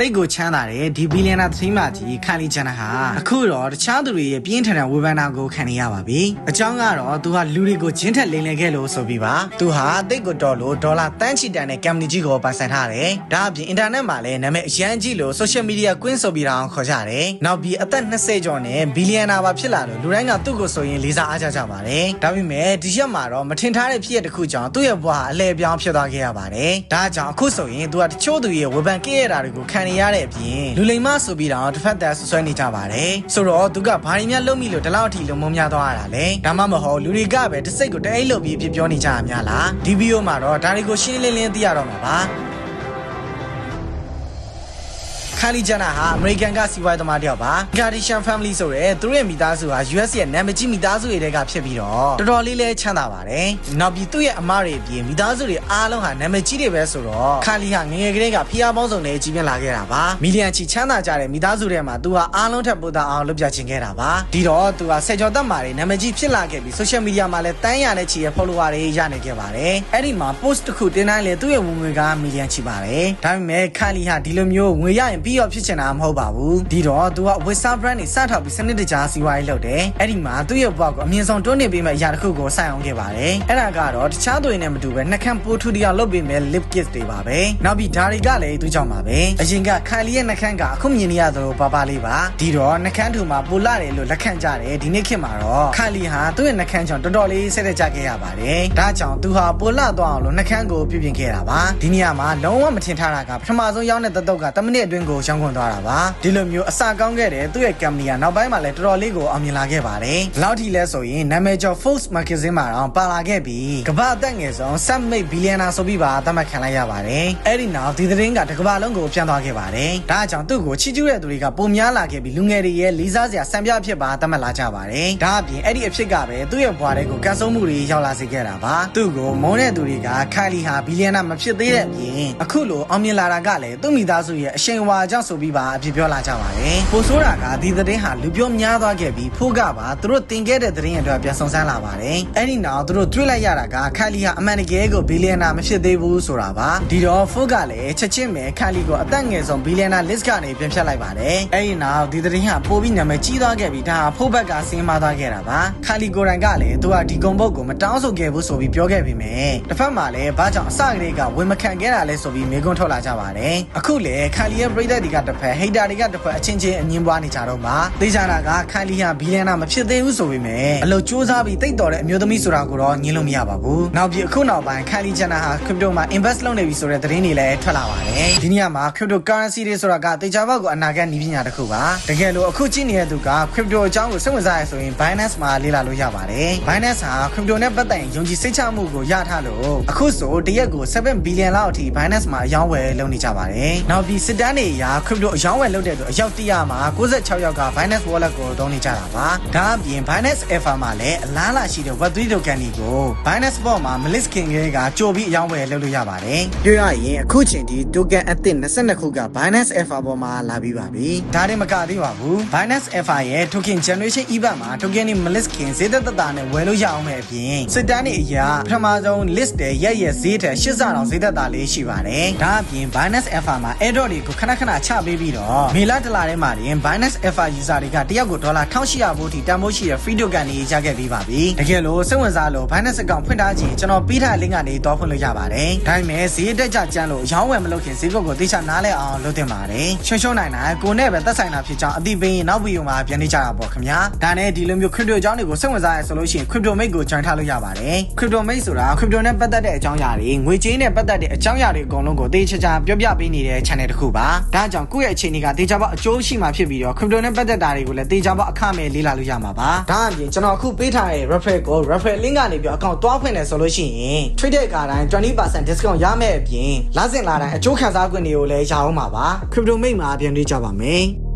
တိတ်ကိုချမ်းသာတဲ့ဒီဘီလီယံနာသင်းမကြီးခန်လီချန်နာဟာအခုတော့တခြားသူတွေရဲ့ပြင်းထန်တဲ့ဝေဖန်တာကိုခံနေရပါပြီ။အကြောင်းကတော့သူဟာလူတွေကိုဂျင်းထက်လိမ်လည်ခဲ့လို့ဆိုပြီးပါ။သူဟာတိတ်ကိုတော်လို့ဒေါ်လာတန်းချီတန်တဲ့ကမ်ပဏီကြီးကိုပိုင်ဆိုင်ထားတယ်။ဒါအပြင်အင်တာနက်မှာလည်းနာမည်အရန်ကြီးလို့ social media queen ဆိုပြီးတော့ခေါ်ကြတယ်။နောက်ပြီးအသက်20ကျော်နဲ့ဘီလီယံနာပါဖြစ်လာလို့လူတိုင်းကသူ့ကိုဆိုရင်လေးစားအားကြကြပါတယ်။ဒါပေမဲ့ဒီရက်မှာတော့မထင်ထားတဲ့ဖြစ်ရတစ်ခုကြောင့်သူ့ရဲ့ဘဝအလဲပြောင်းဖြစ်သွားခဲ့ရပါတယ်။ဒါကြောင့်အခုဆိုရင်သူကတချို့သူရဲ့ဝေဖန်ခဲ့ရတာတွေကိုခံနေရတဲ့အပြင်လူလိမ်မဆိုပြီးတော့တစ်ဖက်သက်ဆွဆွဲနေကြပါတယ်ဆိုတော့သူကဘာတွေများလုပ်မိလို့ဒီလောက်အထိလုံမုံများသွားရတာလဲဒါမှမဟုတ်လူတွေကပဲတစ်စိတ်ကိုတအိတ်လုပ်ပြီးဖြစ်ပြောနေကြရများလားဒီဗီဒီယိုမှာတော့ဒါတွေကိုရှင်းလင်းလင်းသိရတော့မှာပါ ခါလီဂျန်နာဟာအမေရိကန်ကစီးပွားရေးသမားတယောက်ပါဂါဒီရှန် family ဆိုရဲသူတို့ရဲ့မိသားစုဟာ US ရဲ့နာမည်ကြီးမိသားစုတွေတဲကဖြစ်ပြီးတော့တော်တော်လေးလဲချမ်းသာပါတယ်နောက်ပြီးသူ့ရဲ့အမတွေအပြင်မိသားစုတွေအားလုံးဟာနာမည်ကြီးတွေပဲဆိုတော့ခါလီဟာငယ်ငယ်ကလေးကဖျားပေါင်းစုံနဲ့ကြီးပြင်းလာခဲ့တာပါမီလီယံချီချမ်းသာကြတဲ့မိသားစုတွေမှာသူဟာအားလုံးထက်ပိုသာအောင်လုပ်ပြချင်ခဲ့တာပါဒီတော့သူဟာဆယ်ကျော်သက်မှာတွေနာမည်ကြီးဖြစ်လာခဲ့ပြီး social media မှာလည်းတန်းရတဲ့ချီရဲ့ follower တွေရနေခဲ့ပါတယ်အဲ့ဒီမှာ post တစ်ခုတင်တိုင်းလေသူ့ရဲ့ဝင်ငွေကမီလီယံချီပါတယ်ဒါပေမဲ့ခါလီဟာဒီလိုမျိုးငွေရရင်ပြီးရောဖြစ်ချင်တာမဟုတ်ပါဘူးဒီတော့သူက Wisa brand နဲ့စထောက်ပြီးစနစ်တကျစီးပွားရေးလုပ်တယ်အဲ့ဒီမှာသူ့ရဲ့ဘဝကိုအမြင့်ဆုံးတွန်းနေပေးမဲ့အရာတစ်ခုကိုစိုက်အောင်ခဲ့ပါတယ်အဲ့ဒါကတော့တခြားသူတွေနဲ့မတူပဲနှက်ခမ်းပိုးထူတရားလုပ်ပေးမဲ့ lip kiss တွေပါပဲနောက်ပြီးဒါတွေကလည်းသူ့ကြောင့်ပါပဲအရင်ကခါလီရဲ့နှက်ခမ်းကအခုမြင်နေရသလိုပါပါလေးပါဒီတော့နှက်ခမ်းထူမှာပိုလာတယ်လို့လက်ခံကြတယ်ဒီနေ့ခေတ်မှာတော့ခါလီဟာသူ့ရဲ့နှက်ခမ်းကြောင့်တော်တော်လေးဆက်လက်ကြခဲ့ရပါတယ်ဒါကြောင့်သူဟာပိုလာသွားအောင်လို့နှက်ခမ်းကိုပြုပြင်ခဲ့တာပါဒီနေရာမှာလုံးဝမထင်ထားတာကပထမဆုံးရောက်တဲ့တတုတ်က10မိနစ်အတွင်းကိုရောင်းခွန်သွားတာပါဒီလိုမျိုးအစကောင်းခဲ့တယ်သူ့ရဲ့ company ကနောက်ပိုင်းမှာလည်းတော်တော်လေးကိုအောင်မြင်လာခဲ့ပါတယ်။လောက်ထီလဲဆိုရင်နာမည်ကျော် Forbes magazine မှာတော့ပါလာခဲ့ပြီးကမ္ဘာအသက်ငယ်ဆုံး Summit Billionaire ဆိုပြီးပါသတ်မှတ်ခံလိုက်ရပါတယ်။အဲ့ဒီနောက်ဒီသတင်းကတကမ္ဘာလုံးကိုပြန်သွားခဲ့ပါတယ်။ဒါကြောင့်သူ့ကိုချီးကျူးတဲ့သူတွေကပုံများလာခဲ့ပြီးလူငယ်တွေရဲ့လေးစားစရာစံပြအဖြစ်ပါသတ်မှတ်လာကြပါတယ်။ဒါအပြင်အဲ့ဒီအဖြစ်ကပဲသူ့ရဲ့ဘွားတွေကိုကန်ဆုံးမှုတွေရောက်လာစေခဲ့တာပါ။သူ့ကိုမုန်းတဲ့သူတွေကခိုင်လီဟာဘီလီယံနာမဖြစ်သေးတဲ့အပြင်အခုလိုအောင်မြင်လာတာကလည်းသူ့မိသားစုရဲ့အရှိန်အဝါကြောင့်ဆိုပြီးပါအဖြစ်ပြောလာကြပါတယ်။ပိုဆိုးတာကဒီသတင်းဟာလူပြောများသွားခဲ့ပြီးဖိုးကပါသူတို့တင်ခဲ့တဲ့သတင်းအတွက်ပြန်ဆောင်ဆန်းလာပါတယ်။အဲ့ဒီနောက်သူတို့တွေ့လိုက်ရတာကခက်လီဟာအမှန်တကယ်ကိုဘီလီယံနာမဖြစ်သေးဘူးဆိုတာပါ။ဒီတော့ဖိုးကလည်းချက်ချင်းပဲခက်လီကိုအသက်ငယ်ဆုံးဘီလီယံနာ list ကနေပြန်ဖြတ်လိုက်ပါတယ်။အဲ့ဒီနောက်ဒီသတင်းဟာပိုပြီးနာမည်ကြီးသွားခဲ့ပြီးဒါဟာဖိုးဘက်ကစင်းမသွားခဲ့တာပါ။ခက်လီကိုယ်တိုင်ကလည်းသူကဒီကုံပုတ်ကိုမတောင်းဆိုခဲ့ဘူးဆိုပြီးပြောခဲ့ပေမဲ့တစ်ဖက်မှာလည်းဘာကြောင့်အစကတည်းကဝင်မခံခဲ့တာလဲဆိုပြီးမေးခွန်းထုတ်လာကြပါတယ်။အခုလေခက်လီရဲ့ပြည်သက်တွေကတစ်ဖက်ဟိတ်တာတွေကတစ်ဖက်အချင်းချင်းအငင်းပွားနေကြတော့မှာသိကြတာကခန်လီဟာဘီလီယံနာမဖြစ်သေးဘူးဆိုပေမဲ့အလုပ်စူးစမ်းပြီးတိတ်တော်တဲ့အမျိုးသမီးဆိုတာကိုတော့ညှင်းလို့မရပါဘူးနောက်ပြီးအခုနောက်ပိုင်းခန်လီချန်နာဟာ crypto မှာ invest လုပ်နေပြီဆိုတဲ့သတင်းတွေလည်းထွက်လာပါတယ်ဒီနေရာမှာ cryptocurrency တွေဆိုတာကတေချာဘောက်ကိုအနာဂတ်နည်းပညာတစ်ခုပါတကယ်လို့အခုကြည့်နေတဲ့သူက crypto အကြောင်းကိုစိတ်ဝင်စားရဆိုရင် Binance မှာလေ့လာလို့ရပါတယ် Binance ဟာ crypto နဲ့ပတ်သက်ရင်ယုံကြည်စိတ်ချမှုကိုရထားလို့အခုဆိုတရက်ကို7 billion လောက်အထိ Binance မှာအယောင်းဝယ်လုပ်နေကြပါတယ်နောက်ပြီးစစ်တမ်းတွေအရ crypto အယောင်းဝယ်လုပ်တဲ့သူအယောက်100မှာ96ယောက်က Binance Wallet ကိုသုံးနေကြတာပါဒါအပြင် Binance Alpha မှာလည်းအလားလာရှိတဲ့ Web3 token တွေကို Binance Bot မှာ Melis King ကကြိုပြီးအယောင်းဝယ်လုပ်လို့ရပါတယ်ပြောရရင်အခုချိန်ဒီ token အသစ်22ခုက Binance Alpha ပေါ်မှာလာပြီးပါပြီဒါတင်မကသေးပါဘူး Binance Alpha ရဲ့ token generation event မှာ token တွေ Melis King ဈေးသက်သက်သာနဲ့ဝယ်လို့ရအောင်မဲ့အပြင်စစ်တမ်းတွေအရာပထမဆုံး list တဲ့ရက်ရက်ဈေးထက်80ဆတောင်ဈေးသက်သာလေးရှိပါတယ်ဒါအပြင် Binance Alpha မှာ airdrop တွေကိုခဏခဏချပေးပြီးတော့မေလတလထဲမှာတင် Binance Alpha user တွေကတယောက်ကိုဒေါ်လာ1800ဘိုးထိတန်ဖိုးရှိတဲ့ free token တွေရခဲ့ပြီးပါပြီတကယ်လို့စိတ်ဝင်စားလို့ Binance account ဖွင့်ထားခြင်းကျွန်တော်ပေးထားတဲ့ link ကနေတော့ဖွင့်လို့ရပါတယ်ဒါပေမဲ့ဈေးတက်ကြကြမ်းလို့ရောင်းဝယ်မလုပ်ခင်ဈေးကွက်ကိုသိချနားလဲအောင်လုပ်တင်ပါတယ်ရှုံရှုံနိုင်နိုင်ကိုနဲ့ပဲသက်ဆိုင်တာဖြစ်ကြောင်းအသိပေးရင်နောက်ဗီဒီယိုမှာပြန်နေကြတာပေါ့ခင်ဗျာဒါနဲ့ဒီလိုမျိုး crypto အကြောင်းတွေကိုစိတ်ဝင်စားရဆိုလို့ရှိရင် crypto mate ကို join ထားလို့ရပါတယ် crypto mate ဆိုတာ crypto နဲ့ပတ်သက်တဲ့အကြောင်းအရာတွေငွေကြေးနဲ့ပတ်သက်တဲ့အကြောင်းအရာတွေအကုန်လုံးကိုသေချာချာပြောပြပေးနေတဲ့ channel တစ်ခုပါဒါကြောင့်ကိုယ့်ရဲ့အခြေအနေကသေချာပေါအကျိုးရှိမှဖြစ်ပြီးတော့ crypto နဲ့ပတ်သက်တာတွေကိုလည်းသေချာပေါအခမဲ့လေ့လာလို့ရမှာပါဒါအပြင်ကျွန်တော်အခုပေးထားတဲ့ referral ကို referral link ကနေပြီးအကောင့်တွားဖွင့်တယ်ဆိုလို့ရှိရင် trade တဲ့အခါတိုင်း20% discount ရမယ့်အပြင်လစဉ်လာတိုင်းအကျိုးခံစား권တွေကိုလည်းရအောင်ပါပါ crypto mate မှာပြန်လေးကြပါမယ်